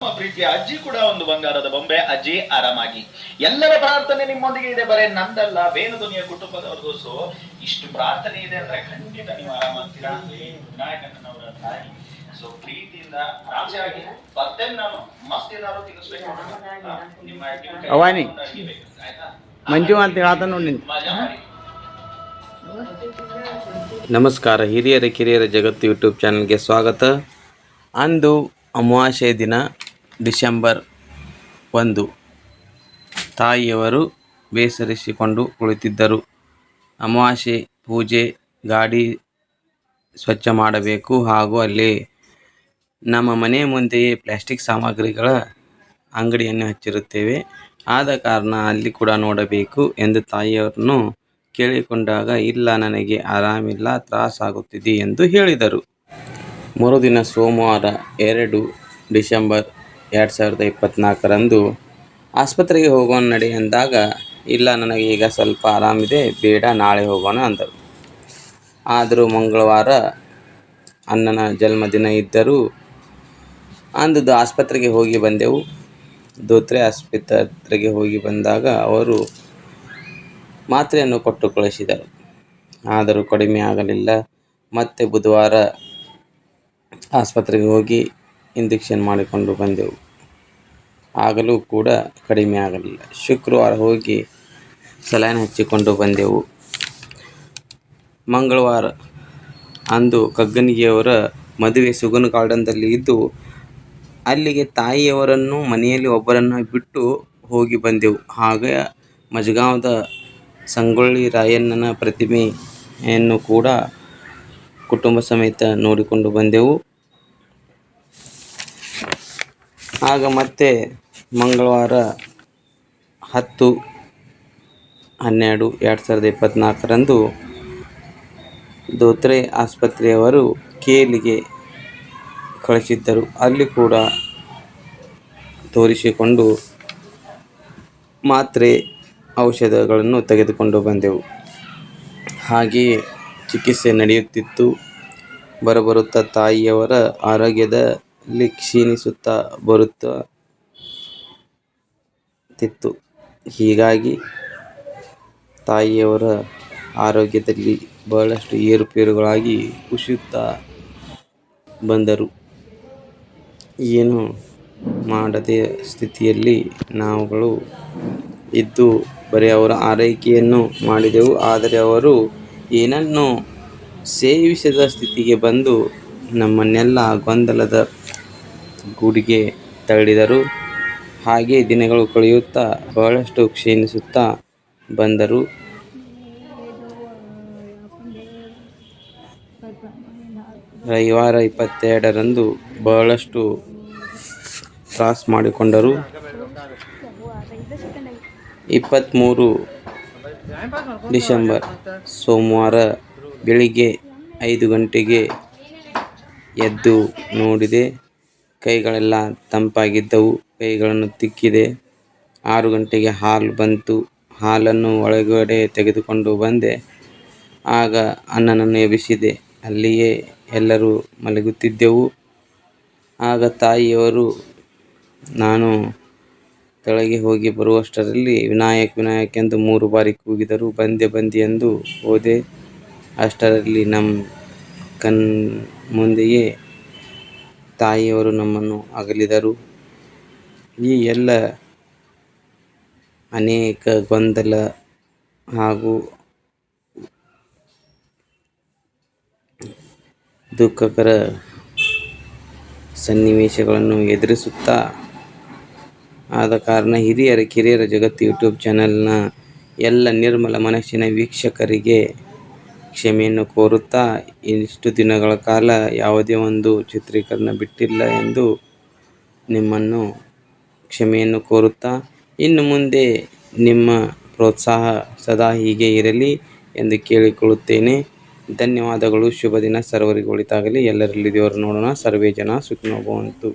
ನಮ್ಮ ಪ್ರೀತಿಯ ಅಜ್ಜಿ ಕೂಡ ಒಂದು ಬಂಗಾರದ ಬೊಂಬೆ. ಅಜ್ಜಿ ಆರಾಮಾಗಿ. ಎಲ್ಲರ ಪ್ರಾರ್ಥನೆ ನಿಮ್ಮೊಂದಿಗೆ ಇದೆ ಬರೇ ನಂದಲ್ಲ ಬೇನು ದುನಿಯ ಕುಟುಂಬದವ್ರದ್ದು ಸೊ ಇಷ್ಟು ಪ್ರಾರ್ಥನೆ ಇದೆ ಅಂದ್ರೆ ಖಂಡಿತ ನೀವು ಆರಾಮಾಗ್ತೀರಾ ವಿನಾಯಕನವರ ತಾಯಿ. ಸೊ ಪ್ರೀತಿಯಿಂದ ಆರಾಮಾಗಿ ಬರ್ತೇನೆ ನಾನು. ಮಸ್ತ್ ಏನಾದ್ರು ತಿನ್ನಿಸ್ಬೇಕು. ನಿಮ್ಮ ಅವಾನಿ. ಮಂಜು ಅಂತ ಹೇಳ್ತಾನೆ ನೋಡಿ ನಮಸ್ಕಾರ ಹಿರಿಯರ ಕಿರಿಯರ ಜಗತ್ತು ಯೂಟ್ಯೂಬ್ ಚಾನಲ್ಗೆ ಸ್ವಾಗತ. ಅಂದು ಅಮಾವಾಸ್ಯೆ ದಿನ. ಡಿಸೆಂಬರ್ ಒಂದು. ತಾಯಿಯವರು ಬೇಸರಿಸಿಕೊಂಡು ಕುಳಿತಿದ್ದರು. ಅಮಾವಾಸ್ಯೆ, ಪೂಜೆ, ಗಾಡಿ ಸ್ವಚ್ಛ ಮಾಡಬೇಕು ಹಾಗೂ ಅಲ್ಲಿ ನಮ್ಮ ಮನೆ ಮುಂದೆಯೇ ಪ್ಲಾಸ್ಟಿಕ್ ಸಾಮಗ್ರಿಗಳ ಅಂಗಡಿಯನ್ನು ಹಚ್ಚಿರುತ್ತೇವೆ. ಆದ ಕಾರಣ ಅಲ್ಲಿ ಕೂಡ ನೋಡಬೇಕು ಎಂದು ತಾಯಿಯವರನ್ನು ಕೇಳಿಕೊಂಡಾಗ, ಇಲ್ಲ, ನನಗೆ ಆರಾಮಿಲ್ಲ, ತ್ರಾಸಾಗುತ್ತಿದೆ ಎಂದು ಹೇಳಿದರು. ಮರುದಿನ ಸೋಮವಾರ ಎರಡು ಡಿಸೆಂಬರ್ ಎರಡು ಸಾವಿರದ ಇಪ್ಪತ್ತ್ನಾಲ್ಕರಂದು ಆಸ್ಪತ್ರೆಗೆ ಹೋಗೋಣ ನಡಿ ಅಂದಾಗ, ಇಲ್ಲ ನನಗೆ ಈಗ ಸ್ವಲ್ಪ ಆರಾಮಿದೆ ಬೇಡ, ನಾಳೆ ಹೋಗೋಣ ಅಂದರು. ಆದರೂ ಮಂಗಳವಾರ ಅಣ್ಣನ ಜನ್ಮದಿನ ಇದ್ದರೂ ಅಂದದ್ದು ಆಸ್ಪತ್ರೆಗೆ ಹೋಗಿ ಬಂದೆವು. ದೋತ್ರೆ ಆಸ್ಪತ್ರೆಗೆ ಹೋಗಿ ಬಂದಾಗ ಅವರು ಮಾತ್ರೆಯನ್ನು ಕೊಟ್ಟು ಕಳಿಸಿದರು. ಆದರೂ ಕಡಿಮೆ ಆಗಲಿಲ್ಲ. ಮತ್ತೆ ಬುಧವಾರ ಆಸ್ಪತ್ರೆಗೆ ಹೋಗಿ ಇಂಜೆಕ್ಷನ್ ಮಾಡಿಕೊಂಡು ಬಂದೆವು. ಆಗಲೂ ಕೂಡ ಕಡಿಮೆ ಆಗಲಿಲ್ಲ. ಶುಕ್ರವಾರ ಹೋಗಿ ಸಲೈನ್ ಹಚ್ಚಿಕೊಂಡು ಬಂದೆವು. ಮಂಗಳವಾರ ಅಂದು ಕಗ್ಗನಿಗೆಯವರ ಮದುವೆ ಸುಗನ್ ಗಾರ್ಡನ್ದಲ್ಲಿ ಇದ್ದು, ಅಲ್ಲಿಗೆ ತಾಯಿಯವರನ್ನು ಮನೆಯಲ್ಲಿ ಒಬ್ಬರನ್ನು ಬಿಟ್ಟು ಹೋಗಿ ಬಂದೆವು. ಹಾಗೆ ಮಜಗಾಂವದ ಸಂಗೊಳ್ಳಿ ರಾಯಣ್ಣನ ಪ್ರತಿಮೆಯನ್ನು ಕೂಡ ಕುಟುಂಬ ಸಮೇತ ನೋಡಿಕೊಂಡು ಬಂದೆವು. ಆಗ ಮತ್ತೆ ಮಂಗಳವಾರ ಹತ್ತು ಹನ್ನೆರಡು ಎರಡು ಸಾವಿರದ ಇಪ್ಪತ್ತ್ನಾಲ್ಕರಂದು ದೋತ್ರೆ ಆಸ್ಪತ್ರೆಯವರು ಕೇಲಿಗೆ ಕಳಿಸಿದ್ದರು. ಅಲ್ಲಿ ಕೂಡ ತೋರಿಸಿಕೊಂಡು ಮಾತ್ರೆ, ಔಷಧಗಳನ್ನು ತೆಗೆದುಕೊಂಡು ಬಂದೆವು. ಹಾಗೆಯೇ ಚಿಕಿತ್ಸೆ ನಡೆಯುತ್ತಿತ್ತು. ಬರಬರುತ್ತಾ ತಾಯಿಯವರ ಆರೋಗ್ಯದಲ್ಲಿ ಕ್ಷೀಣಿಸುತ್ತಾ ಬರುತ್ತಿತ್ತು ಹೀಗಾಗಿ ತಾಯಿಯವರ ಆರೋಗ್ಯದಲ್ಲಿ ಬಹಳಷ್ಟು ಏರುಪೇರುಗಳಾಗಿ ಕುಸಿಯುತ್ತಾ ಬಂದರು. ಏನು ಮಾಡದೆ ಸ್ಥಿತಿಯಲ್ಲಿ ನಾವುಗಳು ಇದ್ದು ಬರೀ ಅವರ ಆರೈಕೆಯನ್ನು ಮಾಡಿದೆವು. ಆದರೆ ಅವರು ಏನನ್ನು ಸೇವಿಸದ ಸ್ಥಿತಿಗೆ ಬಂದು ನಮ್ಮನ್ನೆಲ್ಲ ಗೊಂದಲದ ಗೂಡಿಗೆ ತಳ್ಳಿದರು. ಹಾಗೆ ದಿನಗಳು ಕಳೆಯುತ್ತಾ, ಬಹಳಷ್ಟು ಕ್ಷೀಣಿಸುತ್ತಾ ಬಂದರು. ರವಿವಾರ ಇಪ್ಪತ್ತೆರಡರಂದು ಬಹಳಷ್ಟು ತ್ರಾಸ್ ಮಾಡಿಕೊಂಡರು. ಇಪ್ಪತ್ತ್ಮೂರು ಡಿಸೆಂಬರ್ ಸೋಮವಾರ ಬೆಳಿಗ್ಗೆ ಐದು ಗಂಟೆಗೆ ಎದ್ದು ನೋಡಿದೆ. ಕೈಗಳೆಲ್ಲ ತಂಪಾಗಿದ್ದವು. ಕೈಗಳನ್ನು ತಿಕ್ಕಿದೆ. ಆರು ಗಂಟೆಗೆ ಹಾಲು ಬಂತು. ಹಾಲನ್ನು ಒಳಗಡೆ ತೆಗೆದುಕೊಂಡು ಬಂದೆ. ಆಗ ಅಣ್ಣನನ್ನು ಎಬ್ಬಿಸಿದೆ. ಅಲ್ಲಿಯೇ ಎಲ್ಲರೂ ಮಲಗುತ್ತಿದ್ದೆವು. ಆಗ ತಾಯಿಯವರು, ನಾನು ಕೆಳಗೆ ಹೋಗಿ ಬರುವಷ್ಟರಲ್ಲಿ ವಿನಾಯಕ್ ವಿನಾಯಕ್ ಎಂದು ಮೂರು ಬಾರಿ ಕೂಗಿದರು ಬಂದೆ ಬಂದೆ ಎಂದು ಹೋದೆ. ಅಷ್ಟರಲ್ಲಿ ನಮ್ಮ ಕಣ್ ಮುಂದೆಯೇ ತಾಯಿಯವರು ನಮ್ಮನ್ನು ಅಗಲಿದರು. ಈ ಎಲ್ಲ ಅನೇಕ ಗೊಂದಲ ಹಾಗೂ ದುಃಖಕರ ಸನ್ನಿವೇಶಗಳನ್ನು ಎದುರಿಸುತ್ತಾ ಆದ ಕಾರಣ ಹಿರಿಯರ, ಕಿರಿಯರ ಜಗತ್ತು ಯೂಟ್ಯೂಬ್ ಚಾನೆಲ್ನ ಎಲ್ಲ ನಿರ್ಮಲ ಮನಸ್ಸಿನ ವೀಕ್ಷಕರಿಗೆ ಕ್ಷಮೆಯನ್ನು ಕೋರುತ್ತಾ ಇಷ್ಟು ದಿನಗಳ ಕಾಲ ಯಾವುದೇ ಒಂದು ಚಿತ್ರೀಕರಣ ಬಿಟ್ಟಿಲ್ಲ ಎಂದು ನಿಮ್ಮನ್ನು ಕ್ಷಮೆಯನ್ನು ಕೋರುತ್ತಾ ಇನ್ನು ಮುಂದೆ ನಿಮ್ಮ ಪ್ರೋತ್ಸಾಹ ಸದಾ ಹೀಗೆ ಇರಲಿ ಎಂದು ಕೇಳಿಕೊಳ್ಳುತ್ತೇನೆ. ಧನ್ಯವಾದಗಳು. ಶುಭ ದಿನ. ಸರ್ವರಿಗೆ ಒಳಿತಾಗಲಿ. ಎಲ್ಲರಲ್ಲಿ ದೇವರು ನೋಡೋಣ. ಸರ್ವೇ ಜನ ಸುಖಿನೋ ಭವಂತು